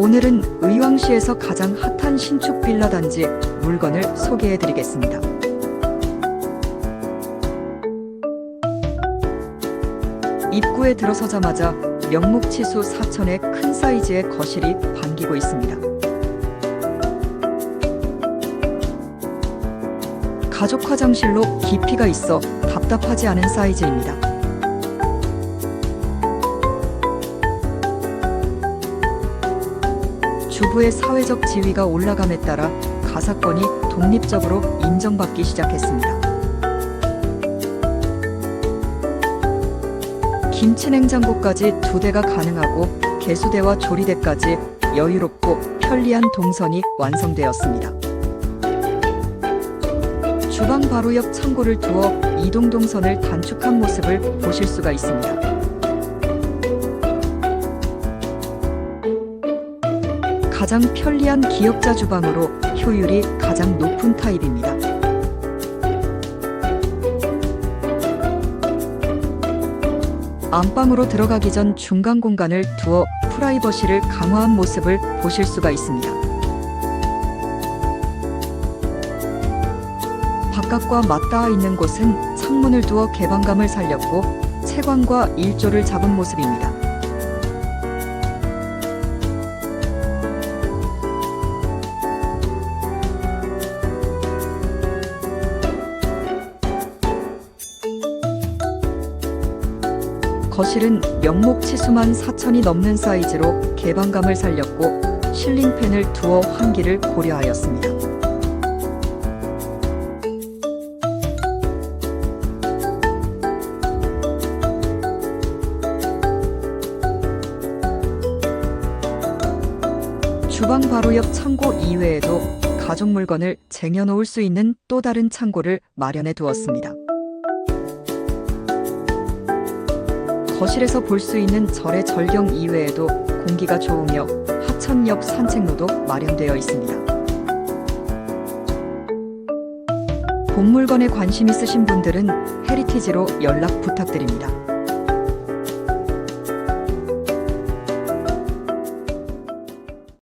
오늘은 의왕시에서 가장 핫한 신축 빌라 단지 물건을 소개해 드리겠습니다. 입구에 들어서자마자 명목치수 4천의 큰 사이즈의 거실이 반기고 있습니다. 가족 화장실로 깊이가 있어 답답하지 않은 사이즈입니다. 주부의 사회적 지위가 올라감에 따라 가사건이 독립적으로 인정받기 시작했습니다. 김치 냉장고까지 두 대가 가능하고 개수대와 조리대까지 여유롭고 편리한 동선이 완성되었습니다. 주방 바로 옆 창고를 두어 이동 동선을 단축한 모습을 보실 수가 있습니다. 가장 편리한 기역자 주방으로 효율이 가장 높은 타입입니다. 안방으로 들어가기 전 중간 공간을 두어 프라이버시를 강화한 모습을 보실 수가 있습니다. 바깥과 맞닿아 있는 곳은 창문을 두어 개방감을 살렸고 채광과 일조를 잡은 모습입니다. 거실은 명목 치수만 4천이 넘는 사이즈로 개방감을 살렸고 실링팬을 두어 환기를 고려하였습니다. 주방 바로 옆 창고 이외에도 가족 물건을 쟁여놓을 수 있는 또 다른 창고를 마련해 두었습니다. 거실에서 볼 수 있는 절의 절경 이외에도 공기가 좋으며 하천역 산책로도 마련되어 있습니다. 본 물건에 관심 있으신 분들은 헤리티지로 연락 부탁드립니다.